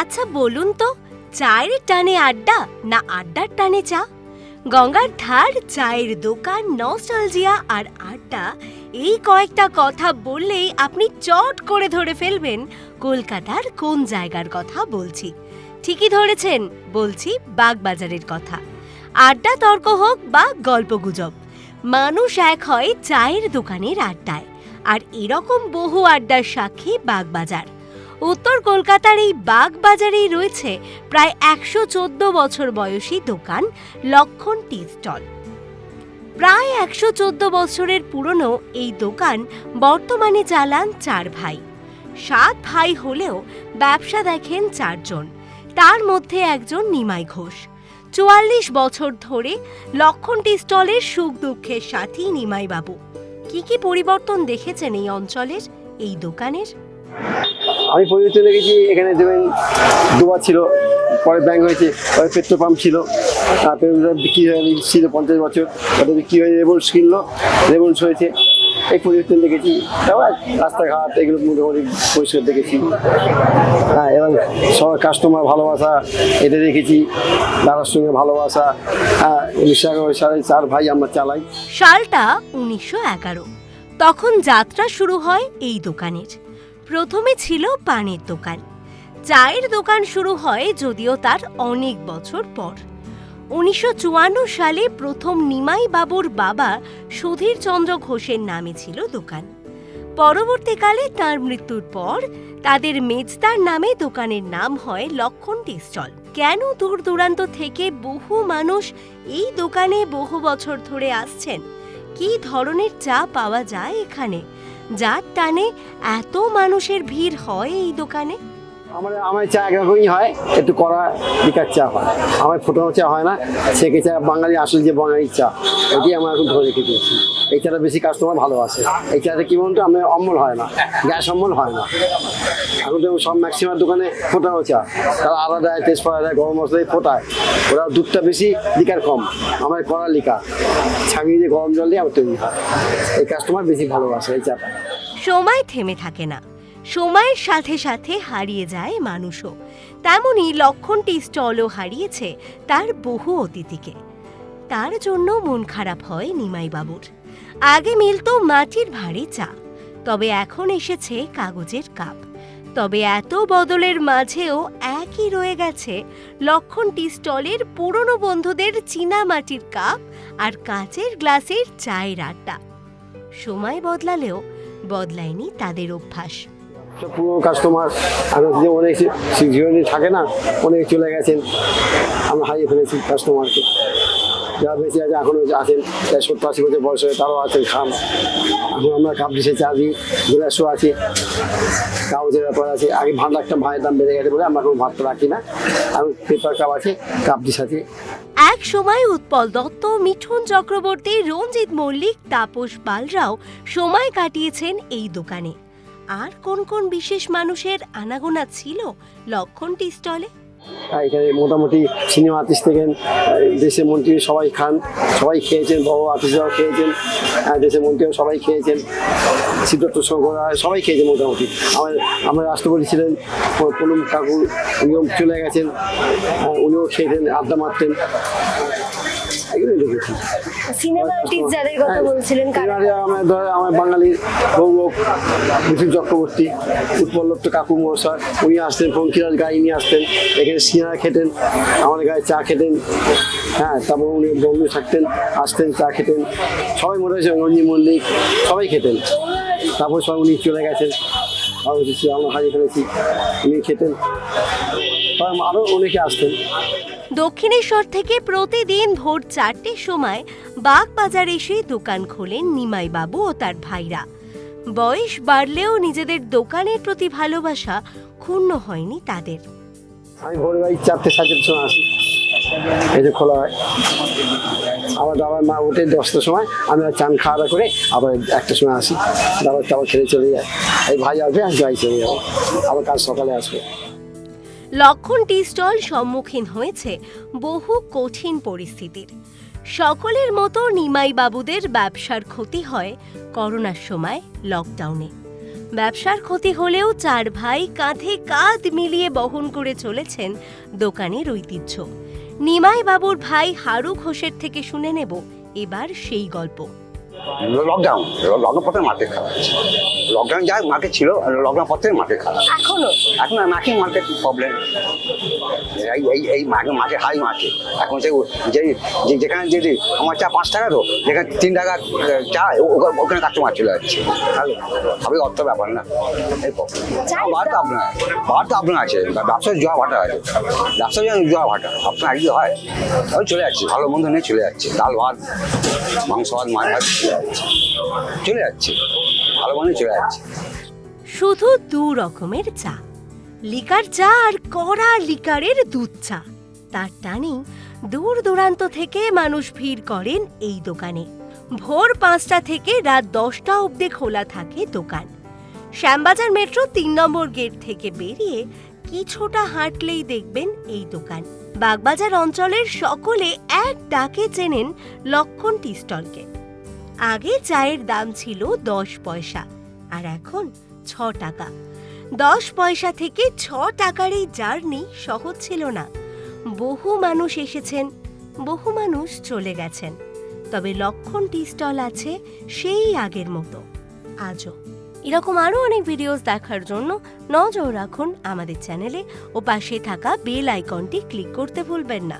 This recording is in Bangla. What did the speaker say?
আচ্ছা বলুন তো, চায়ের টানে আড্ডা না আড্ডার টানে চা? গঙ্গার ধার, চায়ের দোকান, নস্টালজিয়া আর আড্ডা, এই কয়েকটা কথা বললেই আপনি চট করে ধরে ফেলবেন কলকাতার কোন জায়গার কথা বলছি। ঠিকই ধরেছেন, বলছি বাগবাজারের কথা। আড্ডা তর্ক হোক বা গল্পগুজব মানুষ এক হয় চায়ের দোকানের আড্ডায়, আর এরকম বহু আড্ডার সাক্ষী বাগবাজার। উত্তর কলকাতার এই বাগবাজারেই রয়েছে প্রায় একশো চোদ্দ বছর বয়সী দোকান লক্ষণ টি স্টল। প্রায় একশো চোদ্দ বছরের পুরনো এই দোকান বর্তমানে চালান চার ভাই। সাত ভাই হলেও ব্যবসা দেখেন চারজন। তার মধ্যে একজন নিমাই ঘোষ। চুয়াল্লিশ বছর ধরে লক্ষণ টি স্টলের সুখ দুঃখের সাথী নিমাইবাবু কি কি পরিবর্তন দেখেছেন এই অঞ্চলের, এই দোকানের? আমি পরিবর্তন দেখেছি এখানে যেমন দুবার ছিল, পরে ব্যাংক হয়েছে, পরে পেট্রোল পাম্প ছিল। তারপরে বিক্রি হয়ে ছিল পঞ্চাশ বছর ওটা বিক্রি হয়ে রেবন্স কিনলো রেবন্স হয়েছে। এই পরিবর্তন দেখেছি তারপর রাস্তাঘাট, এগুলো মোটামুটি পরিষ্কার দেখেছি। হ্যাঁ এবং সবার কাস্টমার ভালোবাসা, এটা দেখেছি, দাদার সঙ্গে ভালোবাসা। হ্যাঁ উনিশশো চার ভাই আমরা চালাই। সালটা উনিশশো এগারো। তখন যাত্রা শুরু হয় এই দোকানের। প্রথমে ছিল পানের দোকান। চায়ের দোকান শুরু হয় যদিও তার অনেক বছর পর। উনিশশো চুয়ান্ন সালে প্রথম নিমাই বাবুর বাবা সুধীর চন্দ্র ঘোষের নামে ছিল দোকান। পরবর্তীকালে তার মৃত্যুর পর তাদের মেজদার নামে দোকানের নাম হয় লক্ষণ টি স্টল কেন দূর দূরান্ত থেকে বহু মানুষ এই দোকানে বহু বছর ধরে আসছেন? কী ধরনের চা পাওয়া যায় এখানে? যার টানে এত মানুষের ভিড় হয় এই দোকানে? আমার আমার চা একরকমই হয়, একটু কড়া লিকার চা হয়। আমার ফোটানো চা হয় না সেকে চা বাঙালি আসল যে বাঙালির চা এটি আমরা এখন ধরে রেখে দিয়েছি। এই চাটা বেশি কাস্টমার ভালোবাসে এই চাটা কি বলতো, আমার অম্বল হয় না, গ্যাস অম্বল হয় না। এখন তো সব ম্যাক্সিমাম দোকানে ফোটানো চা, তারা আলাদা তেজপাতা দেয় গরম মশলা ফোটায়। ওরা দুধটা বেশি লিকার কম। আমার কড়া লিকার ছামিয়ে দিয়ে গরম জল দিয়ে আমার তৈরি হয়। এই কাস্টমার বেশি ভালোবাসে এই চাটা। সময় থেমে থাকে না। সময়ের সাথে সাথে হারিয়ে যায় মানুষও। তেমনি লক্ষণটি স্টলও হারিয়েছে তার বহু অতিথিকে তার জন্য মন খারাপ হয় নিমাই বাবুর আগে মিলতো মাটির ভারী চা, তবে এখন এসেছে কাগজের কাপ। তবে এত বদলের মাঝেও একই রয়ে গেছে লক্ষণ টি স্টলের পুরনো বন্ধুদের চীনা মাটির কাপ আর কাচের গ্লাসের চায়ের আড্ডা। সময় বদলালেও বদলায়নি তাদের অভ্যাস। সব পুরো কাস্টমার আমরা যে অনেক জীবনে থাকে না, অনেক চলে গেছেন, আমরা হারিয়ে ফেলেছি কাস্টমারকে যারা বেঁচে আছে এখনও আছেন প্রায় সত্তর আশি বছর বয়স হয়ে তারাও আছেন খান এখন আমরা কাপ ডিসে চা দিই গ্লাসও আছে, কাগজের ব্যাপার আছে। আগে ভাত রাখতাম ভাইয়ের দাম বেড়ে গেছে বলে আমরা কোনো ভাতটা রাখি না। এখন পেপার কাপ আছে কাপ ডিস আছে। এক সময় উৎপল দত্ত, মিঠুন চক্রবর্তী, রঞ্জিত মল্লিক, তাপস পালরাও সময় কাটিয়েছেন এই দোকানে। আর কোন কোন বিশেষ মানুষের আনাগোনা ছিল লক্ষণ টি স্টলে? এখানে মোটামুটি সিনেমা আর্টিস্ট থেকে দেশের মন্ত্রী সবাই খান, সবাই খেয়েছেন, বড় আর্টিস্টরাও খেয়েছেন দেশের মন্ত্রীও সবাই খেয়েছেন, সিদ্ধার্থ শঙ্কর সবাই খেয়েছেন মোটামুটি। আমার আমার রাষ্ট্রপতি ছিলেন প্রণব কাকু উনিও চলে গেছেন উনিও খেয়েছেন, আড্ডা মারতেন। এগুলো দেখেছি সিনেমা আর্টিস্ট যাদের কথা বলছিলেন কারা? আমার ধর আমার বাঙালির গৌরব মিঠুন চক্রবর্তী উৎপল্লব্ধ কাকু মহাশয় উনি আসতেন পঙ্কিরাজ গাই নিয়ে আসতেন এখানে সিনেমা খেতেন আমাদের গায়ে চা খেতেন হ্যাঁ তারপর উনি বন্ধু থাকতেন আসতেন চা খেতেন সবাই মনে হয়েছে রঞ্জিত মল্লিক সবাই খেতেন। তারপর সবাই উনি চলে গেছেন আমরা হারিয়ে ফেলেছি উনি খেতেন। আরও অনেকে আসতেন। দক্ষিণেশ্বর থেকে প্রতিদিন ভোর চারটের সময় বাগবাজার এসে দোকান খোলেন নিমাই বাবু ও তার ভাইরা। বয়স বাড়লেও নিজেদের দোকানের প্রতি ভালোবাসা ক্ষুণ্ণ হয়নি তাদের। আমি ভোরে বাড়ি চারটে সাড়ে সময় আসি। এই যে খোলা হয়। আবার আবার মা ওঠে দশটার সময় আমি চান খাওয়া দাওয়া করে আবার একটার সময় আসি। আবার আবার খেলে চলে যায়। এই ভাই আসবে আর যাই চলে যাব। আবার কাল সকালে আসবে। লক্ষণ টি স্টল সম্মুখীন হয়েছে বহু কঠিন পরিস্থিতির। সকলের মতো নিমাই বাবুদের ব্যবসার ক্ষতি হয় করোনার সময় লকডাউনে ব্যবসার ক্ষতি হলেও চার ভাই কাঁধে কাঁধ মিলিয়ে বহন করে চলেছেন দোকানের ঐতিহ্য। নিমাই বাবুর ভাই হারু ঘোষের থেকে শুনে নেব এবার সেই গল্প। লকডাউন লকডাউন পর থেকে মার্কেট খারাপ লকডাউন যা মার্কেট ছিল লকডাউন পর থেকে মার্কেট খারাপ এখনও? এখন মার্কেট মার্কেট প্রবলেম এই এই এই মার্কেট মার্কেট হাই মার্কেট এখন সে যে যে- যেখানে যদি আমার চা পাঁচ টাকা তো যেখানে তিন টাকা চা ওখানে- কাস্টমার চলে যাচ্ছে। সবই অর্থ ব্যাপার না। এই প্রবলেম চায়ের বার তো আপনার বার তো আপনার আছে। ব্যবসার জোয়া ভাটা আছে। ব্যবসার জন্য জোয়া ভাটা। আপনার কি হয়। ওই চলে যাচ্ছে। ভালো মন্দ নিয়ে চলে যাচ্ছে। ডাল ভাত মাংস ভাত মাছ ভাত। যাচ্ছে। চলে যাচ্ছে। ভালো মন্দ চলে যাচ্ছে। শুধু দু রকমের চা। লিকার চা আর কড়া লিকারের দুধ চা। তার টানি দূর দূরান্ত থেকে মানুষ ভিড় করেন এই দোকানে। ভোর পাঁচটা থেকে রাত দশটা অবধি খোলা থাকে দোকান। শ্যামবাজার মেট্রো তিন নম্বর গেট থেকে বেরিয়ে কিছুটা হাঁটলেই দেখবেন এই দোকান। বাগবাজার অঞ্চলের সকলে এক ডাকে চেনেন লক্ষণ টি স্টলকে। আগে চায়ের দাম ছিল দশ পয়সা, আর এখন ছ টাকা। দশ পয়সা থেকে ছ টাকার এই জার্নি সহজ ছিল না। বহু মানুষ এসেছেন, বহু মানুষ চলে গেছেন, তবে লক্ষণ টি স্টল আছে সেই আগের মতো। আজও। এরকম আরও অনেক ভিডিওস দেখার জন্য নজর রাখুন আমাদের চ্যানেলে ও পাশে থাকা বেল আইকনটি ক্লিক করতে ভুলবেন না।